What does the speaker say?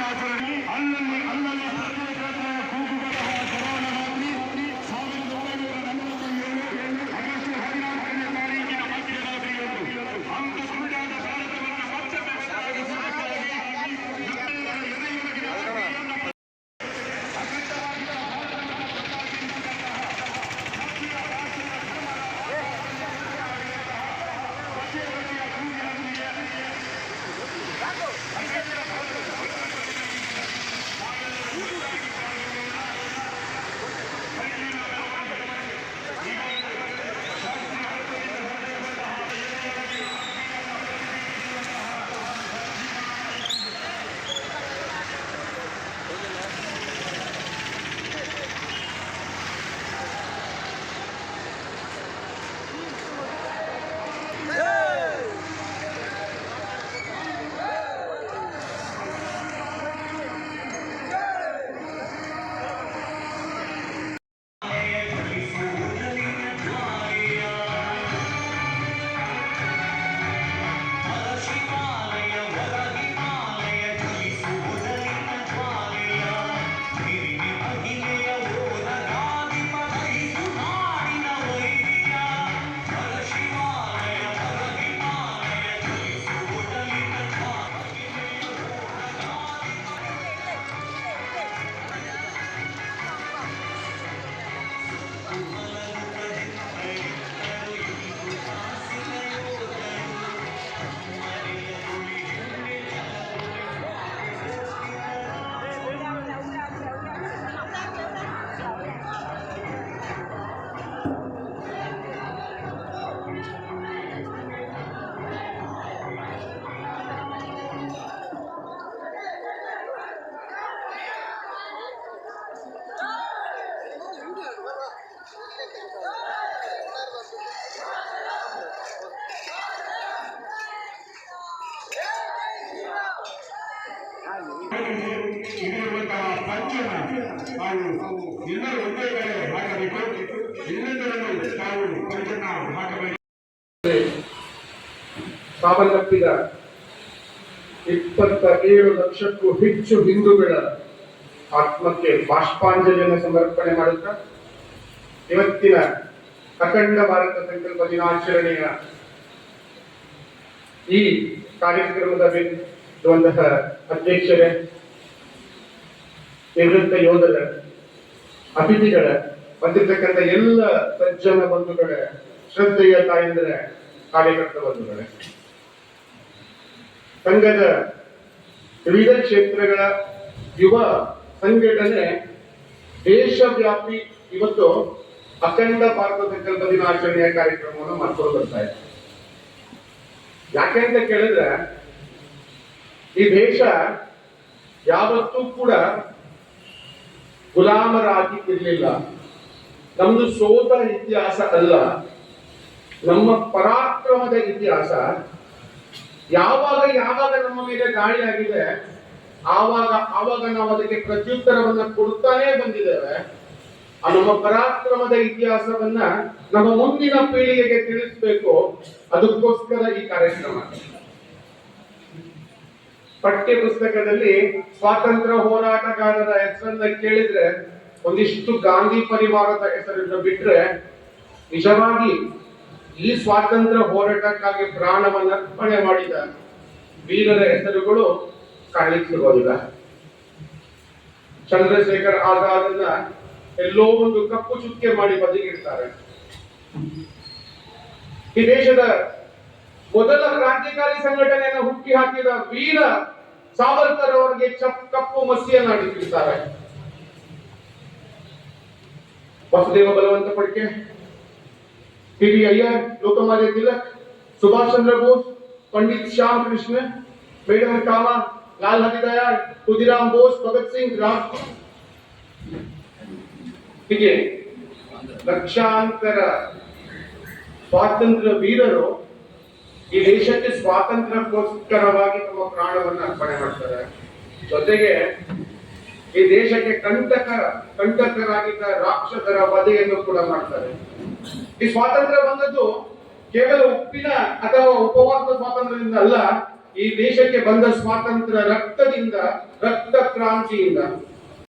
ದಿನಾಚರಣೆ ಅಲ್ಲಲ್ಲಿ ಅಲ್ಲಲ್ಲಿ ಸತ್ಯಾಗ್ರಹ ಕೂಗುಗಳ ತಾವು ಎಲ್ಲರೂ ಒಂದೇ ಕಡೆ ಹಾಕಬೇಕು ಎಲ್ಲೆಂದರಲ್ಲೂ ತಾವು ಪಂಚನ ಹಾಕಬೇಕು ಸಾವನ್ನಪ್ಪಿದ ಇಪ್ಪತ್ತ ಏಳು ಲಕ್ಷಕ್ಕೂ ಹೆಚ್ಚು ಹಿಂದೂಗಳ ಆತ್ಮಕ್ಕೆ ಬಾಷ್ಪಾಂಜಲಿಯನ್ನು ಸಮರ್ಪಣೆ ಮಾಡುತ್ತಾ ಇವತ್ತಿನ ಅಖಂಡ ಭಾರತ ಸಂಕಲ್ಪ ದಿನಾಚರಣೆಯ ಈ ಕಾರ್ಯಕ್ರಮದ ಅಧ್ಯಕ್ಷರೇ ನಿವೃತ್ತ ಯೋಧರ, ಅತಿಥಿಗಳ, ಬಂದಿರತಕ್ಕಂಥ ಎಲ್ಲ ಸಜ್ಜನ ಬಂಧುಗಳ, ಶ್ರದ್ಧೆಯ ತಾಯಂದಿರ, ಕಾರ್ಯಕರ್ತ ಬಂಧುಗಳೇ. ಸಂಘದ ವಿವಿಧ ಕ್ಷೇತ್ರಗಳ ಯುವ ಸಂಘಟನೆ ದೇಶವ್ಯಾಪಿ ಇವತ್ತು ಅಖಂಡ ಭಾರತ ಸಂಕಲ್ಪ ದಿನಾಚರಣೆಯ ಕಾರ್ಯಕ್ರಮವನ್ನು ಮಾಡ್ಕೊಂಡು ಬರ್ತಾ ಇದೆ. ಯಾಕೆಂತ ಕೇಳಿದ್ರೆ, ಈ ದೇಶ ಯಾವತ್ತೂ ಕೂಡ ಗುಲಾಮರಾಗಿ ಇರಲಿಲ್ಲ. ನಮ್ದು ಸೋತ ಇತಿಹಾಸ ಅಲ್ಲ. ನಮ್ಮ ಪರಾಕ್ರಮದ ಇತಿಹಾಸ ಯಾವಾಗ ಯಾವಾಗ ನಮ್ಮ ಮೇಲೆ ದಾಳಿ ಆಗಿದೆ, ಆವಾಗ ಆವಾಗ ನಾವು ಅದಕ್ಕೆ ಪ್ರತ್ಯುತ್ತರವನ್ನ ಕೊಡ್ತಾನೆ ಬಂದಿದ್ದೇವೆ. ಆ ನಮ್ಮ ಪರಾಕ್ರಮದ ಇತಿಹಾಸವನ್ನ ನಮ್ಮ ಮುಂದಿನ ಪೀಳಿಗೆಗೆ ತಿಳಿಸ್ಬೇಕು. ಅದಕ್ಕೋಸ್ಕರ ಈ ಕಾರ್ಯಕ್ರಮ. ಪಠ್ಯ ಪುಸ್ತಕದಲ್ಲಿ ಸ್ವಾತಂತ್ರ್ಯ ಹೋರಾಟಗಾರರ ಹೆಸರನ್ನ ಕೇಳಿದ್ರೆ ಒಂದಿಷ್ಟು ಗಾಂಧಿ ಪರಿವಾರದ ಹೆಸರನ್ನ ಬಿಟ್ರೆ ನಿಜವಾಗಿ ಈ ಸ್ವಾತಂತ್ರ್ಯ ಹೋರಾಟಕ್ಕಾಗಿ ಪ್ರಾಣವನ್ನ ಅರ್ಪಣೆ ಮಾಡಿದ ವೀರರ ಹೆಸರುಗಳು ಕಾಣಲಿಕ್ಕೆ ಸಿಗೋದಿಲ್ಲ ಚಂದ್ರಶೇಖರ್ ಆಜಾದನ್ನ ಎಲ್ಲೋ ಒಂದು ಕಪ್ಪು ಚುಕ್ಕೆ ಮಾಡಿ ಬದಿಗಿಡ್ತಾರೆ. ಈ ದೇಶದ ಮೊದಲ ಕ್ರಾಂತಿಕಾರಿ ಸಂಘಟನೆಯನ್ನು ಹುಟ್ಟಿ ಹಾಕಿದ ವೀರ ಸಾವರ್ಕರ್ ಅವರಿಗೆ ಕಪ್ಪು ಮಸಿಯನ್ನ ಅಡಿಸಿರ್ತಾರೆ Vasudev Balwant Phadke. P V Iyer Lokmanya Tilak, Subhash Chandra Bose, Pandit Shyam Krishna madam Cama, Lal Hardayal Khudiram Bose, Bhagat Singh, Ram. ಹೀಗೆ ಲಕ್ಷಾಂತರ ಸ್ವಾತಂತ್ರ್ಯ ವೀರರು ಈ ದೇಶಕ್ಕೆ ಸ್ವಾತಂತ್ರ್ಯಕ್ಕೋಸ್ಕರವಾಗಿ ತಮ್ಮ ಪ್ರಾಣವನ್ನು ಅರ್ಪಣೆ ಮಾಡ್ತಾರೆ. ಜೊತೆಗೆ ಈ ದೇಶಕ್ಕೆ ಕಂಟಕರ, ಕಂಟಕರಾಗಿದ್ದ ರಾಕ್ಷಸರ ವಧೆಯನ್ನು ಕೂಡ ಮಾಡ್ತಾರೆ. ಈ ಸ್ವಾತಂತ್ರ್ಯ ಬಂದದ್ದು ಕೇವಲ ಉಪ್ಪಿನ ಅಥವಾ ಉಪವಾಸ ಸ್ವಾತಂತ್ರ್ಯದಿಂದ ಅಲ್ಲ, ಈ ದೇಶಕ್ಕೆ ಬಂದ ಸ್ವಾತಂತ್ರ್ಯ ರಕ್ತದಿಂದ, ರಕ್ತ ಕ್ರಾಂತಿಯಿಂದ.